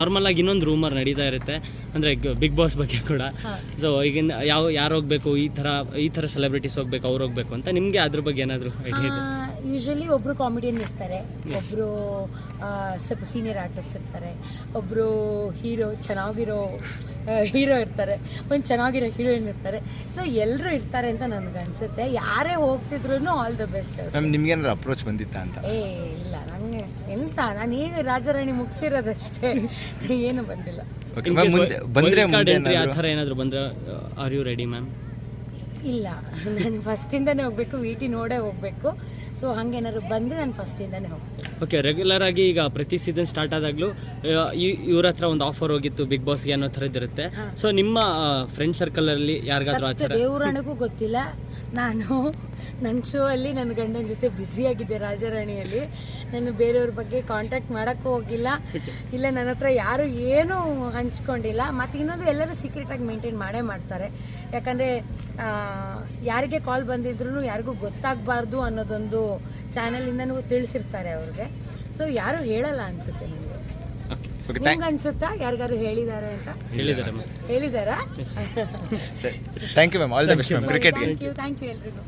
Normal ಆಗಿ ಇನ್ನೊಂದು rumour ನಡೀತಾ ಇರುತ್ತೆ. ಅಂದ್ರೆ ಬಿಗ್ ಬಾಸ್ ಬಗ್ಗೆ ಕೂಡ. ಸೊ ಈಗಿನ ಯಾವ ಯಾರು ಹೋಗ್ಬೇಕು ಈ ತರ ಈ ತರ ಸೆಲೆಬ್ರಿಟೀಸ್ ಹೋಗ್ಬೇಕು ಅವ್ರು ಹೋಗ್ಬೇಕು ಅಂತ ನಿಮಗೆ ಅದ್ರ ಬಗ್ಗೆ ಏನಾದರೂ ಐಡಿಯಾ ಇದೆ? ಯೂಶಲಿ ಒಬ್ರು ಕಾಮಿಡಿಯನ್ ಇರ್ತಾರೆ ಒಬ್ರು ಆ, ಸ್ವಲ್ಪ ಸೀನಿಯರ್ ಆರ್ಟಿಸ್ಟ್ ಇರ್ತಾರೆ ಒಬ್ರು ಹೀರೋ ಚೆನ್ನಾಗಿರೋ ಹೀರೋ ಇರ್ತಾರೆ ಒಂದು ಚೆನ್ನಾಗಿರೋ ಹೀರೋಯಿನ್ ಇರ್ತಾರೆ. ಸೊ ಎಲ್ಲರೂ ಇರ್ತಾರೆ ಅಂತ ನನಗೆ ಅನ್ಸುತ್ತೆ. ಯಾರೇ ಹೋಗ್ತಿದ್ರು ಆಲ್ ದ ಬೆಸ್ಟ್ ಮ್ಯಾಮ್ ನಿಮ್ಗೇನಾದ್ರು ಅಪ್ರೋಚ್ ಬಂದಿತ್ತಾ ಅಂತ? ಏ ಇಲ್ಲ ನನಗೆ ಎಂತ? ನಾನು ಈಗ ರಾಜಾರಾಣಿ ಮುಗಿಸಿರೋದಷ್ಟೇ. ಏನು ಬಂದಿಲ್ಲ. ಓಕೆ ಮ್ಯಾಮ್ ಮುಂದೆ ಬಂದ್ರೆ ಮುಂದೆ ಎಂಟ್ರಿ ಆ ಏನಾದ್ರು ಥರ ಏನಾದರೂ ಬಂದರೆ ಆರ್ ಯು ರೆಡಿ ಮ್ಯಾಮ್? ಇಲ್ಲ. ನಾನು ಫಸ್ಟಿಂದನೇ ಹೋಗ್ಬೇಕು ವಿ ಟಿ ನೋಡೇ ಹೋಗ್ಬೇಕು. ಸೊ ಹಂಗೇನಾದ್ರು ಬಂದರೆ ನಾನು ಫಸ್ಟಿಂದನೇ ಹೋಗ್ತೀನಿ. ಓಕೆ ರೆಗ್ಯುಲರ್ ಆಗಿ ಈಗ ಪ್ರತಿ ಸೀಸನ್ ಸ್ಟಾರ್ಟ್ ಆದಾಗಲೂ ಇವ್ರ ಹತ್ರ ಒಂದು ಆಫರ್ ಹೋಗಿತ್ತು ಬಿಗ್ ಬಾಸ್ಗೆ ಅನ್ನೋ ಥರದ್ದು ಇರುತ್ತೆ ಸೊ ನಿಮ್ಮ ಫ್ರೆಂಡ್ ಸರ್ಕಲಲ್ಲಿ ಯಾರಿಗಾದ್ರೂ ಆ ಥರ? ದೇವರಾಣಿಗೂ ಗೊತ್ತಿಲ್ಲ. ನಾನು ನನ್ನ ಶೋ ಅಲ್ಲಿ ನನ್ನ ಗಂಡನ ಜೊತೆ ಬ್ಯುಸಿಯಾಗಿದ್ದೆ ರಾಜಾರಾಣಿಯಲ್ಲಿ. ನಾನು ಬೇರೆಯವ್ರ ಬಗ್ಗೆ ಕಾಂಟ್ಯಾಕ್ಟ್ ಮಾಡೋಕ್ಕೂ ಹೋಗಿಲ್ಲ. ಇಲ್ಲ, ನನ್ನ ಹತ್ರ ಯಾರು ಏನೂ ಹಂಚ್ಕೊಂಡಿಲ್ಲ. ಮತ್ತು ಇನ್ನೊಂದು ಎಲ್ಲರೂ ಸೀಕ್ರೆಟಾಗಿ ಮೇಂಟೈನ್ ಮಾಡೇ ಮಾಡ್ತಾರೆ. ಯಾಕಂದರೆ ಯಾರಿಗೆ ಕಾಲ್ ಬಂದಿದ್ರು ಯಾರಿಗೂ ಗೊತ್ತಾಗಬಾರ್ದು ಅನ್ನೋದೊಂದು ಚಾನಲಿಂದನೂ ತಿಳಿಸಿರ್ತಾರೆ ಅವ್ರಿಗೆ. ಸೊ ಯಾರೂ ಹೇಳಲ್ಲ ಅನಿಸುತ್ತೆ ನನಗೆ ನಿಮ್ಗೆ ಅನ್ಸುತ್ತಾ? ಯಾರಿಗಾರು ಹೇಳಿದ್ದಾರೆ ಅಂತ? ಹೇಳಿದ್ದಾರೆ ಹೇಳಿದಾರಾ? ಸರಿ thank you ma'am all the best ma'am ಕ್ರಿಕೆಟ್ಗೆ ಥ್ಯಾಂಕ್ ಯು ಥ್ಯಾಂಕ್ ಯು ಎಲ್ರಿಗೂ.